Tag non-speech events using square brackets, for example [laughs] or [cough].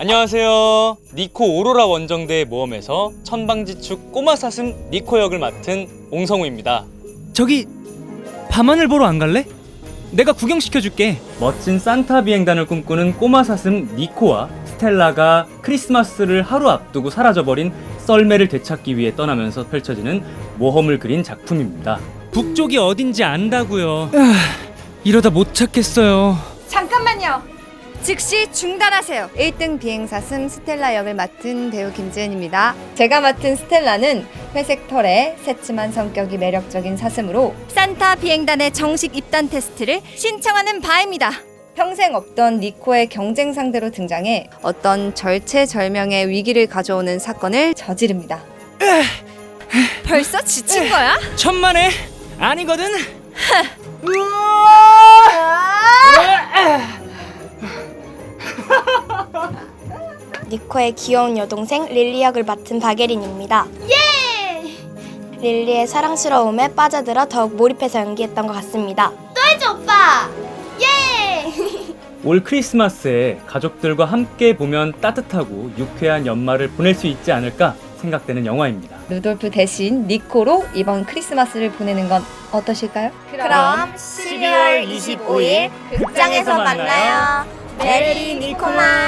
안녕하세요. 니코 오로라 원정대의 모험에서 천방지축 꼬마 사슴 니코 역을 맡은 옹성우입니다. 저기 밤하늘 보러 안 갈래? 내가 구경시켜줄게. 멋진 산타 비행단을 꿈꾸는 꼬마 사슴 니코와 스텔라가 크리스마스를 하루 앞두고 사라져버린 썰매를 되찾기 위해 떠나면서 펼쳐지는 모험을 그린 작품입니다. 북쪽이 어딘지 안다고요. 이러다 못 찾겠어요. 잠깐만요. 즉시 중단하세요. 1등 비행사슴 스텔라 역을 맡은 배우 김지은입니다. 제가 맡은 스텔라는 회색 털에 새침한 성격이 매력적인 사슴으로 산타 비행단의 정식 입단 테스트를 신청하는 바입니다. 평생 없던 니코의 경쟁 상대로 등장해 어떤 절체절명의 위기를 가져오는 사건을 저지릅니다. 벌써 지친 거야? 천만에 아니거든. 니코의 귀여운 여동생 릴리 역을 맡은 박예린입니다. 예! 릴리의 사랑스러움에 빠져들어 더욱 몰입해서 연기했던 것 같습니다. [laughs] 올 크리스마스에 가족들과 함께 보면 따뜻하고 유쾌한 연말을 보낼 수 있지 않을까 생각되는 영화입니다. 루돌프 대신 니코로 이번 크리스마스를 보내는 건 어떠실까요? 그럼 12월 25일 극장에서 만나요. 메리 니코마스!